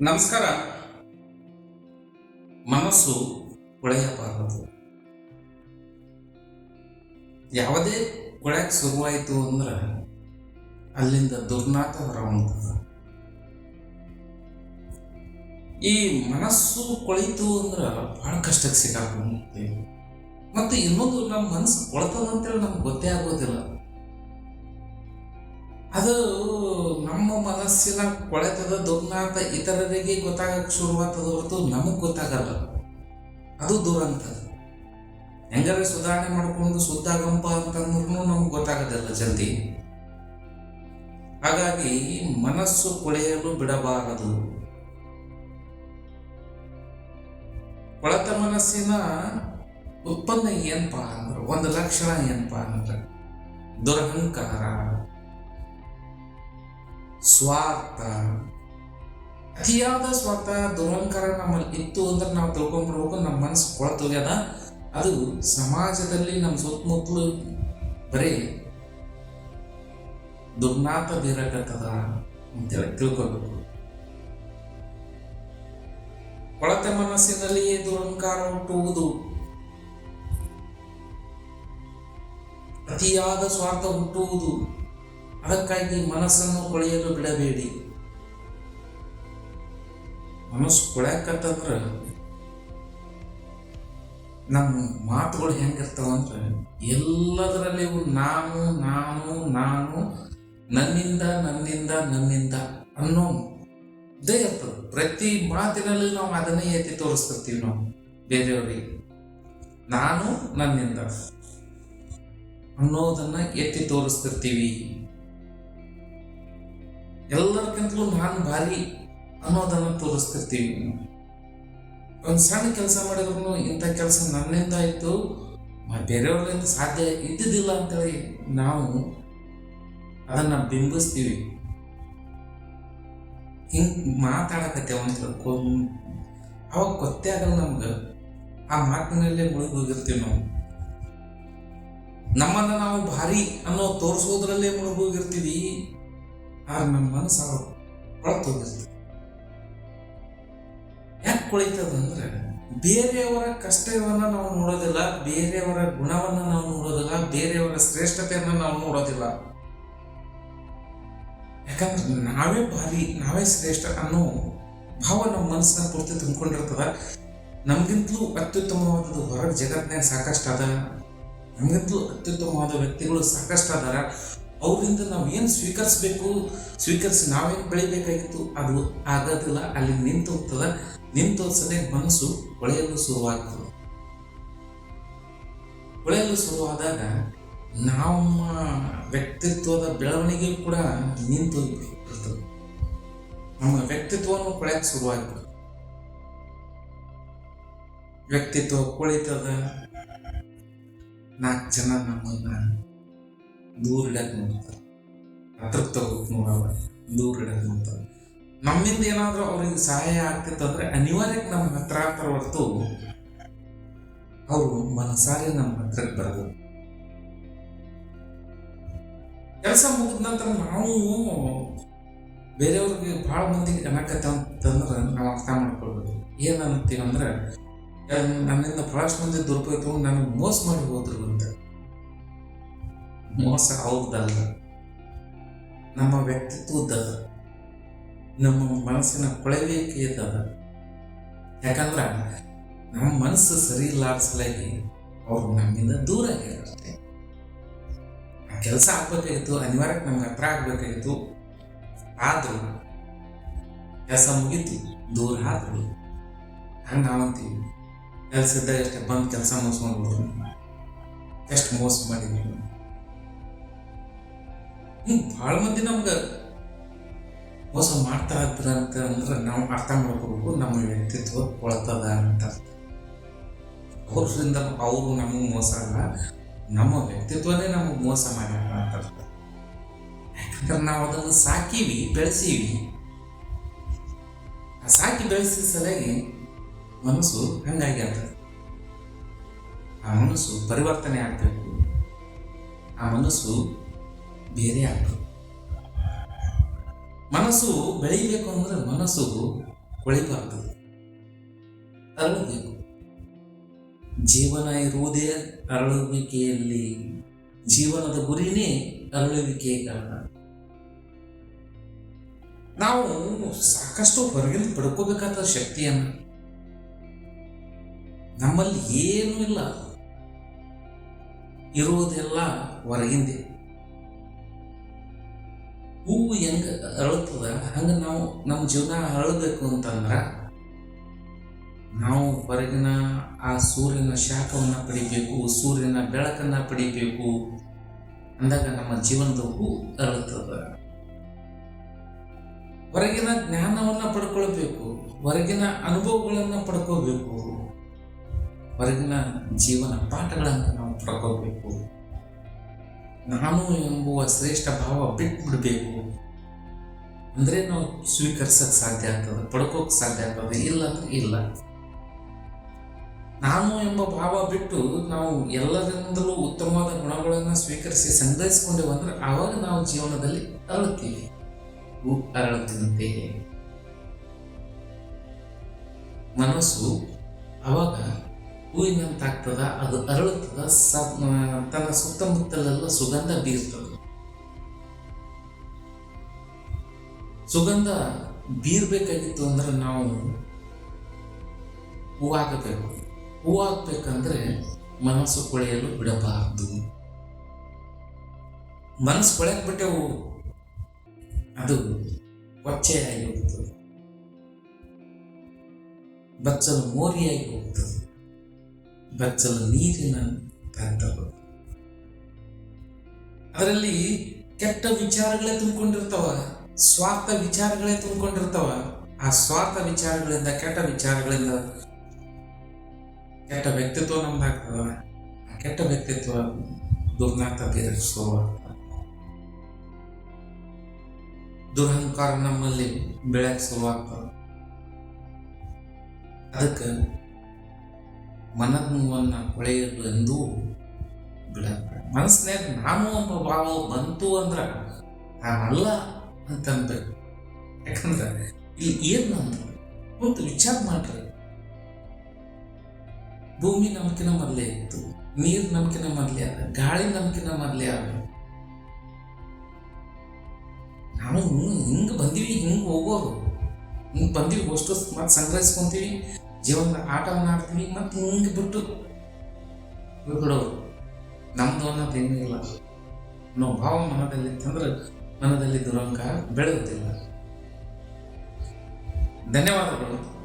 ನಮಸ್ಕಾರ. ಮನಸ್ಸು ಕೊಳೆಯಬಾರದು. ಯಾವುದೇ ಕೊಳೆಯಕ್ಕೆ ಶುರುವಾಯಿತು ಅಂದ್ರೆ ಅಲ್ಲಿಂದ ದುರ್ನಾತ ಹೊರಹೊಮ್ಮತದ ಈ ಮನಸ್ಸು ಕೊಳಿತು ಅಂದ್ರೆ ಬಹಳ ಕಷ್ಟಕ್ಕೆ ಸಿಕ್ಕಾಕೊಂಡ್ಬಿಡ್ತೀವಿ ಮತ್ತು ಇನ್ನೊಂದು ನಮ್ಮ ಮನಸ್ಸು ಕೊಳತದಂತೇಳಿ ನಮ್ಗೆ ಗೊತ್ತೇ ಆಗೋದಿಲ್ಲ. ಮನಸ್ಸಿನ ಕೊಳೆತದ ದುರ್ನಾತ ಇತರರಿಗೆ ಗೊತ್ತಾಗಕ್ಕೆ ಶುರುವಾಗ್ತದ ಹೊರತು ನಮಗೆ ಗೊತ್ತಾಗಲ್ಲ. ಅದು ದುರಂತ ಹೆಂಗಾರೆ ಸುಧಾರಣೆ ಮಾಡ್ಕೊಂಡು ಗಂಪ ಅಂತಂದ್ರೂ ನಮ್ಗೆ ಗೊತ್ತಾಗದಲ್ಲ ಜಲ್ದಿ. ಹಾಗಾಗಿ ಮನಸ್ಸು ಕೊಳೆಯಲು ಬಿಡಬಾರದು. ಕೊಳೆತ ಮನಸ್ಸಿನ ಉತ್ಪನ್ನ ಏನಪ್ಪ ಅಂದ್ರೆ ಒಂದು ಲಕ್ಷಣ ಏನಪ್ಪ ಅಂದ್ರೆ ದುರಹಂಕಾರ. ಸ್ವಾರ್ಥ. ಅತಿಯಾದ ಸ್ವಾರ್ಥ ದುರಂಕಾರ ನಮ್ಮಲ್ಲಿ ಇತ್ತು ಅಂದ್ರೆ ನಾವು ತಿಳ್ಕೊಂಡ್ಬಿಡ್ಬೇಕು ನಮ್ಮ ಮನಸ್ಸು ಕೊಳತೋಗ್ಯದ. ಅದು ಸಮಾಜದಲ್ಲಿ ನಮ್ಮ ಸುತ್ತಮುತ್ತಲು ಬರೀ ದುರ್ನಾಥ ಬೀರಕತ್ತದ ಅಂತೇಳಿ ತಿಳ್ಕೊಬೇಕು. ಕೊಳತೆ ಮನಸ್ಸಿನಲ್ಲಿಯೇ ದುರಂಕಾರ ಹುಟ್ಟುವುದು. ಅತಿಯಾದ ಸ್ವಾರ್ಥ ಹುಟ್ಟುವುದು. ಅದಕ್ಕಾಗಿ ಮನಸ್ಸನ್ನು ಕೊಳೆಯಲು ಬಿಡಬೇಡಿ. ಮನಸ್ಸು ಕೊಳ್ಯಾಕತ್ತಂದ್ರ ನಮ್ಮ ಮಾತುಗಳು ಹೆಂಗಿರ್ತಾವಂದ್ರೆ ಎಲ್ಲದರಲ್ಲಿ ನಾನು ನಾನು ನಾನು, ನನ್ನಿಂದ ನನ್ನಿಂದ ನನ್ನಿಂದ ಅನ್ನೋ ಇದೇ ಇರ್ತದೆ. ಪ್ರತಿ ಮಾತಿನಲ್ಲಿ ನಾವು ಅದನ್ನೇ ಎತ್ತಿ ತೋರಿಸ್ತಿರ್ತೀವಿ ನಾವು, ಬೇರೆಯವರಿಗೆ. ನಾನು, ನನ್ನಿಂದ ಅನ್ನೋದನ್ನ ಎತ್ತಿ ತೋರಿಸ್ತಿರ್ತೀವಿ. ಎಲ್ಲರಿಗಿಂತಲೂ ನಾನು ಭಾರಿ ಅನ್ನೋದನ್ನು ತೋರಿಸ್ತಿರ್ತೀವಿ. ಒಂದು ಸಣ್ಣ ಕೆಲಸ ಮಾಡಿದ್ರು ಇಂಥ ಕೆಲಸ ನನ್ನಿಂದ ಆಯಿತು ಬೇರೆಯವ್ರಿಂದ ಸಾಧ್ಯ ಇದ್ದಿದ್ದಿಲ್ಲ ಅಂತೇಳಿ ನಾವು ಅದನ್ನು ಬಿಂಬಿಸ್ತೀವಿ. ಹಿಂಗೆ ಮಾತಾಡಕತ್ತೆ ಒಂದು ಅವಾಗ ಗೊತ್ತೇ ಆಗಲ್ಲ ನಮ್ಗೆ. ಆ ಮಾತಿನಲ್ಲೇ ಮುಳುಗಿ ಹೋಗಿರ್ತೀವಿ ನಾವು. ನಮ್ಮನ್ನು ನಾವು ಭಾರಿ ಅನ್ನೋ ತೋರಿಸೋದ್ರಲ್ಲೇ ಮುಳುಗಿ ಆದ್ರೆ ನಮ್ಮ ಮನಸ್ಸು ಒಳಗೆ ಹೊಳತೋಗಿರ್ತದೆ ಯಾಕೆ ಕೊಳಿತದ ಅಂದ್ರೆ, ಬೇರೆಯವರ ಕಷ್ಟವನ್ನ ನಾವು ನೋಡೋದಿಲ್ಲ, ಬೇರೆಯವರ ಗುಣವನ್ನ ನಾವು ನೋಡೋದಿಲ್ಲ, ಬೇರೆಯವರ ಶ್ರೇಷ್ಠತೆಯನ್ನ ನಾವು ನೋಡೋದಿಲ್ಲ. ಯಾಕಂದ್ರೆ ನಾವೇ ಭಾರಿ, ನಾವೇ ಶ್ರೇಷ್ಠ ಅನ್ನೋ ಭಾವ ನಮ್ಮ ಮನಸ್ಸಿನ ಪೂರ್ತಿ ತುಂಬಿಕೊಂಡಿರ್ತದ. ನಮ್ಗಿಂತಲೂ ಅತ್ಯುತ್ತಮವಾದದ್ದು ಹೊರಗೆ ಜಗತ್ತಿನಾಗ ಸಾಕಷ್ಟು ಅದ. ನಮಗಿಂತಲೂ ಅತ್ಯುತ್ತಮವಾದ ವ್ಯಕ್ತಿಗಳು ಸಾಕಷ್ಟು ಅದಾರ. ಅವರಿಂದ ನಾವು ಏನು ಸ್ವೀಕರಿಸಬೇಕು? ಸ್ವೀಕರಿಸಿ ನಾವೇನು ಬೆಳಿಬೇಕಾಗಿತ್ತು? ಅದು ಆಗೋದಿಲ್ಲ, ಅಲ್ಲಿ ನಿಂತು ಹೋಗ್ತದ ನಿಂತು ಸದೇ ಮನಸ್ಸು ಹೊಳೆಯಲು ಶುರುವಾಗ್ತದೆ. ಹೊಳೆಯಲು ಶುರುವಾದಾಗ ನಮ್ಮ ವ್ಯಕ್ತಿತ್ವದ ಬೆಳವಣಿಗೆ ಕೂಡ ನಿಂತು ನಮ್ಮ ವ್ಯಕ್ತಿತ್ವವನ್ನು ಕೊಳೆಯಕ್ಕೆ ಶುರುವಾಗ್ತದೆ. ವ್ಯಕ್ತಿತ್ವ ಕುಳಿತದ ನಾಲ್ಕು ಜನ ನಮ್ಮನ್ನ ದೂರ ಇಡಕ್ಕೆ ನೋಡ್ತಾರೆ. ಅತೃಪ್ತ ತಗೋಕ್ ನೋಡಲ್ಲ ದೂರ ಇಡಕ್ಕೆ ನೋಡ್ತಾರೆ. ನಮ್ಮಿಂದ ಏನಾದರೂ ಅವ್ರಿಗೆ ಸಹಾಯ ಆಗ್ತಿತ್ತಂದ್ರೆ ಅನಿವಾರ್ಯಕ್ಕೆ ನಮ್ಮ ಹತ್ರ ಹತ್ರ ಹೊರತು ಅವರು ಮನಸಾರೆ ನಮ್ಮ ಹತ್ರಕ್ಕೆ ಬರೋದು ಕೆಲಸ ಮುಗಿದ ನಂತರ ನಾವು ಬೇರೆಯವ್ರಿಗೆ ಭಾಳ ಮಂದಿಗೆ ಅನ್ನಕತ್ತ ಅಂತಂದ್ರೆ ನಾವು ಅರ್ಥ ಮಾಡ್ಕೊಳ್ಬೋದು ಏನು ನನ್ನಿಂದ ಭಾಳಷ್ಟು ಮಂದಿ ದುರುಪಯೋಗ ನನಗೆ ಮೋಸ ಮಾಡಿ ಹೋದ್ರು ಅಂತ. ಮೋಸ ಅವ್ರದ್ದಲ್ಲ ನಮ್ಮ ವ್ಯಕ್ತಿತ್ವದ್ದಲ್ಲ. ನಮ್ಮ ಮನಸ್ಸಿನ ಕೊಳವೇಕೆಯದ ಯಾಕಂದ್ರೆ ನಮ್ಮ ಮನಸ್ಸು ಸರಿ ಇಲ್ಲಾರ್ಸಲಾಗಿ ಅವ್ರು ನಮ್ಮಿಂದ ದೂರ ಆಗಿರುತ್ತೆ ಕೆಲಸ ಆಗ್ಬೇಕಾಗಿತ್ತು ಅನಿವಾರ್ಯ ನಮ್ಗೆ ಹತ್ರ ಆಗ್ಬೇಕಾಗಿತ್ತು ಆದರೂ ಕೆಲಸ ಮುಗೀತು, ದೂರ ಆದ್ರು. ಹಂಗೆ ನಾವಂತೀವಿ. ಕೆಲಸ ಇದ್ದಾಗ ಅಷ್ಟೇ ಬಂದು ಕೆಲಸ ಮುಗಿಸ್ಕೊಂಡು ಎಷ್ಟು ಮೋಸ ಮಾಡಿದ್ವಿ ಹಿಂಗೆ ಭಾಳ ಮಂದಿ ನಮ್ಗೆ ಮೋಸ ಮಾಡ್ತಾ ಇದ್ರ ಅಂತ ಅಂದ್ರೆ ನಾವು ಅರ್ಥ ಮಾಡ್ಕೋಬೇಕು, ನಮ್ಮ ವ್ಯಕ್ತಿತ್ವ ಕೊಳತದ ಅಂತ. ಅವ್ರಿಂದ ಅವರು ನಮಗೆ ಮೋಸ ಅಲ್ಲ, ನಮ್ಮ ವ್ಯಕ್ತಿತ್ವನೇ ನಮಗೆ ಮೋಸ ಮಾಡ್ಯಾರ ಅಂತ ಯಾಕಂದ್ರೆ ನಾವು ಅದನ್ನು ಸಾಕೀವಿ, ಬೆಳೆಸೀವಿ. ಸಾಕಿ ಬೆಳೆಸಿದ ಸಲಾಗಿ ಮನಸ್ಸು ಹಂಗಾಗಿ ಆಗ್ತದೆ. ಆ ಮನಸ್ಸು ಪರಿವರ್ತನೆ ಆಗಬೇಕು. ಆ ಮನಸ್ಸು ಬೇರೆ ಆಗ್ತದೆ ಮನಸ್ಸು ಬೆಳೀಬೇಕು ಅಂದ್ರೆ ಮನಸ್ಸು ಕೊಳಿತಾಗ್ತದೆ ಅರಳಬೇಕು. ಜೀವನ ಇರುವುದೇ ಅರಳುವಿಕೆಯಲ್ಲಿ. ಜೀವನದ ಗುರಿನೇ ಅರಳುವಿಕೆ ಕಾರಣ. ನಾವು ಸಾಕಷ್ಟು ಹೊರಗಿಂದ ಪಡ್ಕೋಬೇಕಾದ ಶಕ್ತಿಯನ್ನು. ನಮ್ಮಲ್ಲಿ ಏನೂ ಇಲ್ಲ. ಇರುವುದೆಲ್ಲ ಹೊರಗಿಂದೆ. ಹೂವು ಹೆಂಗೆ ಅರಳುತ್ತದ ಹಂಗೆ ನಾವು ನಮ್ಮ ಜೀವನ ಅರಳಬೇಕು ಅಂತಂದ್ರೆ ನಾವು ಹೊರಗಿನ ಆ ಸೂರ್ಯನ ಶಾಖವನ್ನು ಪಡಿಬೇಕು, ಸೂರ್ಯನ ಬೆಳಕನ್ನು ಪಡಿಬೇಕು ಅಂದಾಗ ನಮ್ಮ ಜೀವನದ ಹೂ ಅರಳುತ್ತದ ಹೊರಗಿನ ಜ್ಞಾನವನ್ನು ಪಡ್ಕೊಳ್ಬೇಕು, ಹೊರಗಿನ ಅನುಭವಗಳನ್ನು ಪಡ್ಕೋಬೇಕು ಹೊರಗಿನ ಜೀವನ ಪಾಠಗಳನ್ನು ನಾವು ಪಡ್ಕೋಬೇಕು ನಾನು ಎಂಬುವ ಶ್ರೇಷ್ಠ ಭಾವ ಬಿಟ್ಬಿಡ್ಬೇಕು. ಅಂದರೆ ನಾವು ಸ್ವೀಕರಿಸಕ್ ಸಾಧ್ಯ ಆಗ್ತದೆ, ಪಡ್ಕೋಕ್ ಸಾಧ್ಯ ಆಗ್ತದೆ ಇಲ್ಲ ಅಂದ್ರೆ ಇಲ್ಲ. ನಾನು ಎಂಬ ಭಾವ ಬಿಟ್ಟು ನಾವು ಎಲ್ಲರಿಂದಲೂ ಉತ್ತಮವಾದ ಗುಣಗಳನ್ನು ಸ್ವೀಕರಿಸಿ ಸಂಗ್ರಹಿಸಿಕೊಂಡೇವು ಅಂದ್ರೆ ಆವಾಗ ನಾವು ಜೀವನದಲ್ಲಿ ಅರಳುತ್ತೀವಿ. ಅರಳುತ್ತಿದ್ದಂತೆ ಮನಸ್ಸು ಅವಾಗ ಹೂವಿನಂತಾಗ್ತದ, ಅದು ಅರಳುತ್ತದ, ಸ ತನ್ನ ಸುತ್ತಮುತ್ತಲೆಲ್ಲ ಸುಗಂಧ ಬೀರ್ತದ. ಸುಗಂಧ ಬೀರ್ಬೇಕಾಗಿತ್ತು ಅಂದ್ರೆ ನಾವು ಹೂವಾಗಬೇಕು. ಹೂವಾಗಬೇಕಂದ್ರೆ ಮನಸ್ಸು ಕೊಳೆಯಲು ಬಿಡಬಾರದು. ಮನಸ್ಸು ಕೊಳೆಯಕ್ಕೆ ಬಿಟ್ಟೆವು ಅದು ಕೊಚ್ಚೆಯಾಗಿ ಹೋಗ್ತದೆ. ಬಚ್ಚಲು ಮೋರಿಯಾಗಿ ಹೋಗ್ತದೆ. ಬಚ್ಚಲು ನೀರಿನ ಗಂಧಗಳು. ಅದರಲ್ಲಿ ಕೆಟ್ಟ ವಿಚಾರಗಳೇ ತುಂಬಿಕೊಂಡಿರ್ತಾವ, ಸ್ವಾರ್ಥ ವಿಚಾರಗಳೇ ತುಂಬಿಕೊಂಡಿರ್ತಾವ. ಆ ಸ್ವಾರ್ಥ ವಿಚಾರಗಳಿಂದ, ಕೆಟ್ಟ ವಿಚಾರಗಳಿಂದ ಕೆಟ್ಟ ವ್ಯಕ್ತಿತ್ವ ನಮ್ದಾಗ್ತದ. ಆ ಕೆಟ್ಟ ವ್ಯಕ್ತಿತ್ವ ದುರ್ನಾಥ ಶುರುವಾಗ್ತದೆ ದುರಹಂಕಾರ ನಮ್ಮಲ್ಲಿ ಬೆಳೆಯಕ್ಕೆ ಶುರುವಾಗ್ತದೆ. ಅದಕ್ಕೆ ಮನವನ್ನು ಕೊಳೆಯಲು ಎಂದೂ ಬಿಡಬೇಡ ಮನಸ್ಸಿನಾಗ ನಾನು ಅನ್ನೋ ಭಾವ ಬಂತು ಅಂದ್ರೆ ನಾನಲ್ಲ ಅಂತಂದ ಯಾಕಂದ್ರೆ ಇಲ್ಲಿ ಏನು ಅಂತ ಮತ್ತು ವಿಚಾರ ಮಾಡ್ರಿ. ಭೂಮಿ ನಮಕಿನ ಮೊದಲೇ ಇತ್ತು, ನೀರು ನಮಕಿನ ಮೊದಲೇ ಅದ ಗಾಳಿ ನಮಕಿನ ಮೊದಲೇ ಅದ ನಾವು ಹಿಂಗೆ ಬಂದೀವಿ, ಹಿಂಗೆ ಹೋಗೋರು ಹಿಂಗೆ ಬಂದೀವಿ, ಅಷ್ಟು ಮತ್ತೆ ಸಂಗ್ರಹಿಸ್ಕೊಂತೀವಿ. ಜೀವನದ ಆಟವನ್ನು ಆಡ್ತೀವಿ ಮತ್ತೆ ಹಿಂಗೆ ಬಿಟ್ಟು ಬಿಡೋರು ನಮ್ದು ಅನ್ನೋದು ಇಲ್ಲ ನಾವು ಭಾವ ಮನದಲ್ಲಿ ಇತ್ತಂದ್ರೆ ಮನದಲ್ಲಿ ದುರಂಕ ಬೆಳೆಯುತ್ತಿಲ್ಲ ಧನ್ಯವಾದಗಳು.